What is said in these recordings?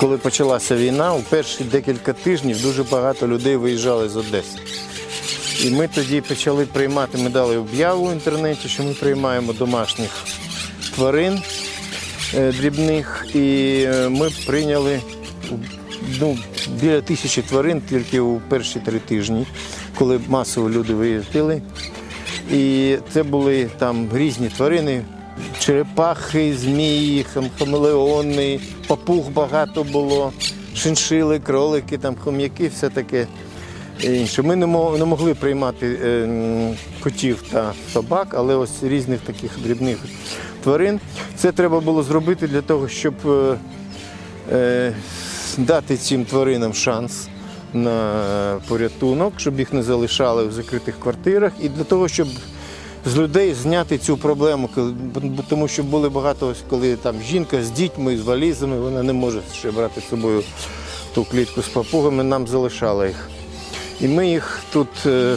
коли почалася війна, у перші декілька тижнів дуже багато людей виїжджали з Одеси. І ми тоді почали приймати, ми дали об'яву в інтернеті, що ми приймаємо домашніх тварин е, дрібних. І е, ми прийняли ну, біля тисячі тварин тільки у перші три тижні, коли масово люди виїздили. І це були там різні тварини. Черепахи, змії, хам- хамелеони, папуг багато було, шиншили, кролики, там, хом'яки, все таке інше. Ми не, могли приймати е, котів та собак, але ось різних таких дрібних тварин. Це треба було зробити для того, щоб е, е, дати цим тваринам шанс на порятунок, щоб їх не залишали в закритих квартирах, і для того, щоб з людей зняти цю проблему, тому що були багато, ось коли там жінка з дітьми, з валізами, вона не може ще брати з собою ту клітку з папугами, нам залишала їх. І ми їх тут е,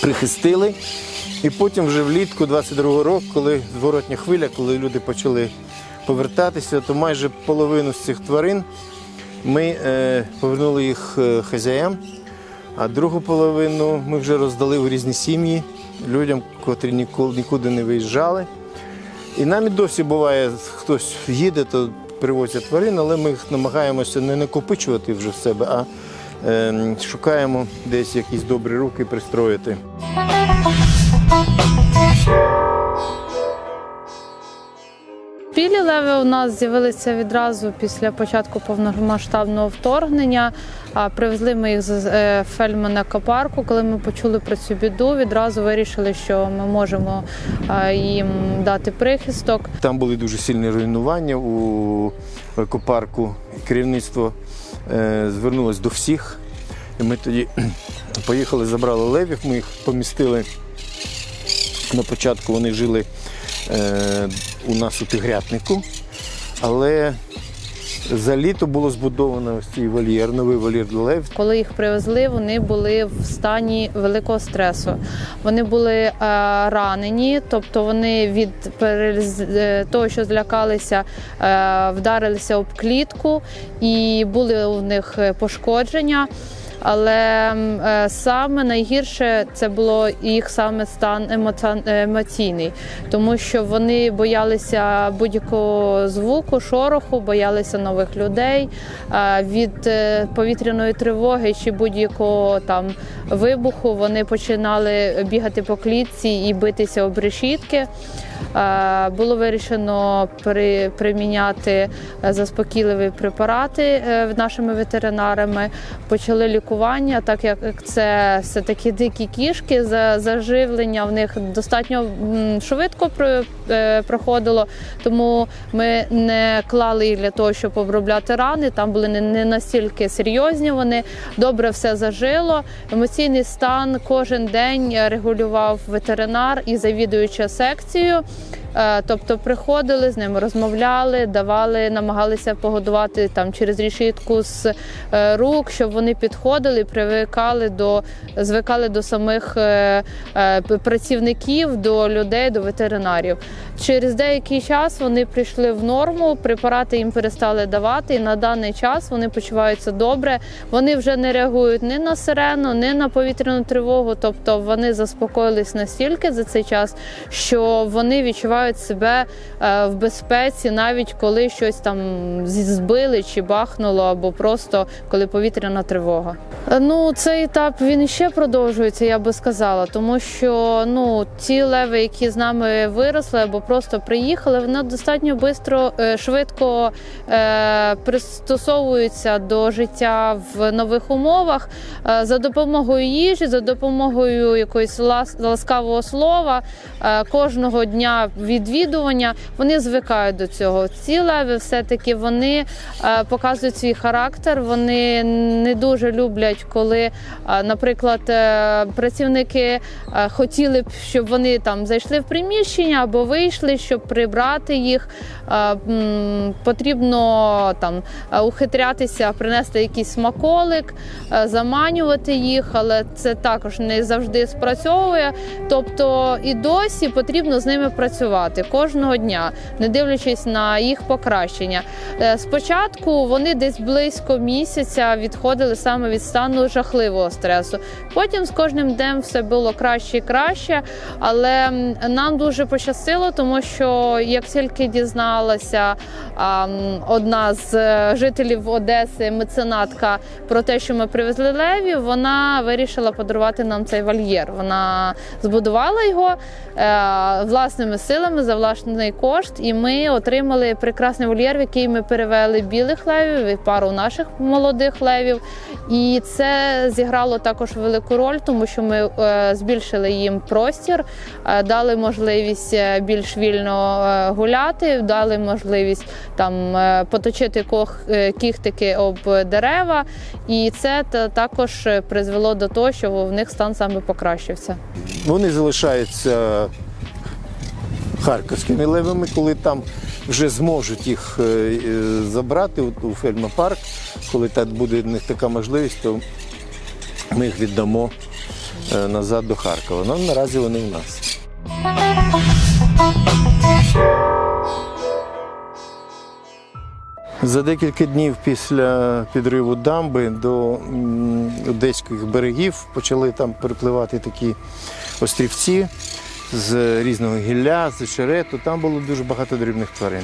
прихистили. І потім вже влітку 22-го року, коли зворотня хвиля, коли люди почали повертатися, то майже половину з цих тварин ми е, повернули їх е, хазяям, а другу половину ми вже роздали у різні сім'ї людям, котрі нікуди не виїжджали. І нам і досі буває, хтось їде, то привозять тварин, але ми їх намагаємося не накопичувати вже в себе, а е, шукаємо десь якісь добрі руки пристроїти. Білі леви у нас з'явилися відразу після початку повномасштабного вторгнення. Привезли ми їх з е, Фельдмана екопарку. Коли ми почули про цю біду, відразу вирішили, що ми можемо їм дати прихисток. Там були дуже сильні руйнування у екопарку. Керівництво е, звернулось до всіх. Ми тоді поїхали, забрали левів, ми їх помістили. На початку вони жили у нас у тигрятнику, але за літо було збудовано ось цей вольєр, новий вольєр левів. Коли їх привезли, вони були в стані великого стресу. Вони були е, ранені, тобто вони від перез- е, того, що злякалися, е, вдарилися об клітку і були у них е, пошкодження. Але е, саме найгірше це було їх саме стан емоці- емоційний, тому що вони боялися будь-якого звуку, шороху, боялися нових людей е, від е, повітряної тривоги чи будь-якого там вибуху. Вони починали бігати по клітці і битися об решітки. Було вирішено при, приміняти заспокійливі препарати нашими ветеринарами. Почали лікування, так як це все таки дикі кішки, за заживлення в них достатньо швидко проходило. Тому ми не клали їх для того, щоб обробляти рани. Там були не, настільки серйозні. Вони добре все зажило. Емоційний стан кожен день регулював ветеринар і завідуюча секцією. Е, Тобто приходили з ними, розмовляли, давали, намагалися погодувати там через рішітку з е, рук, щоб вони підходили, привикали до звикали до самих е, е, працівників, до людей, до ветеринарів. Через деякий час вони прийшли в норму, препарати їм перестали давати, і на даний час вони почуваються добре. Вони вже не реагують ні на сирену, ні на повітряну тривогу. Тобто вони заспокоїлись настільки за цей час, що вони відчувають себе е, в безпеці, навіть коли щось там збили чи бахнуло, або просто коли повітряна тривога. Ну, цей етап він іще продовжується, я би сказала, тому що ну ті леви, які з нами виросли або просто приїхали, вони достатньо бистро, е, швидко е, пристосовуються до життя в нових умовах е, за допомогою їжі, за допомогою якоїсь ласкавого слова, кожного дня відвідування. Вони звикають до цього. Ці леви все-таки вони показують свій характер. Вони не дуже люблять, коли, наприклад, працівники хотіли б, щоб вони там зайшли в приміщення або вийшли, щоб прибрати їх. Потрібно там е, ухитрятися, принести якийсь смаколик, е, заманювати їх, але це також не завжди спрацьовує. Тобто і досі потрібно з ними працювати. працювати кожного дня, не дивлячись на їх покращення. Е, Спочатку вони десь близько місяця відходили саме від стану жахливого стресу. Потім з кожним днем все було краще і краще. Але нам дуже пощастило, тому що як тільки дізналася одна з е, жителів Одеси, меценатка, про те, що ми привезли левів, вона вирішила подарувати нам цей вольєр. Вона збудувала його е, власними силами за власний кошт, і ми отримали прекрасний вольєр, в який ми перевели білих левів і пару наших молодих левів. І це зіграло також велику роль, тому що ми е, збільшили їм простір, дали можливість е, більш вільно е, гуляти, дали можливість там е, поточити е, кіхтики об дерева, і це також призвело до того, що в них стан саме покращився. Вони залишаються харківськими левами, коли там вже зможуть їх забрати у- фермопарк. Коли так буде в них така можливість, то ми їх віддамо назад до Харкова. Ну, наразі вони у нас. За декілька днів після підриву дамби до одеських берегів почали там перепливати такі острівці з різного гілля, з очерету. Там було дуже багато дрібних тварин.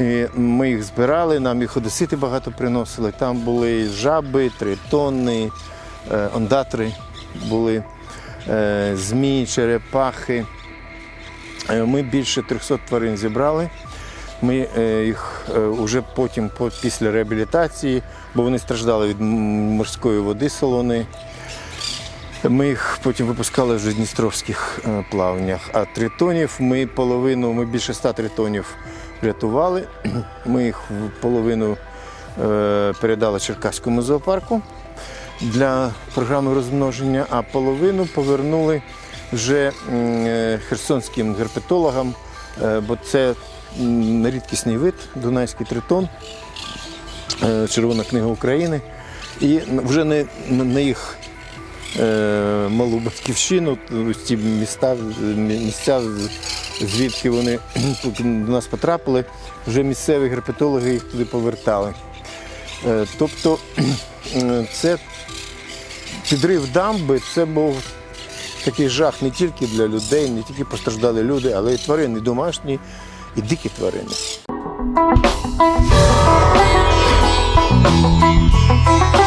І ми їх збирали, нам їх одесити багато приносили. Там були жаби, тритони, е, ондатри були, е, змії, черепахи. Е, Ми більше 300 тварин зібрали. Ми е, їх вже потім, після реабілітації, бо вони страждали від морської води солоної. Ми їх потім випускали вже в Дністровських е, плавнях. А тритонів ми половину, ми більше ста тритонів врятували. Ми їх половину е, передали Черкаському зоопарку для програми розмноження, а половину повернули вже е, херсонським герпетологам, е, бо це рідкісний вид, дунайський тритон, е, Червона книга України. І вже не на їх малу батьківщину, ці міста, місця, звідки вони до нас потрапили, вже місцеві герпетологи їх туди повертали. Тобто це підрив дамби, це був такий жах не тільки для людей, не тільки постраждали люди, але й тварини домашні і дикі тварини. Thank you.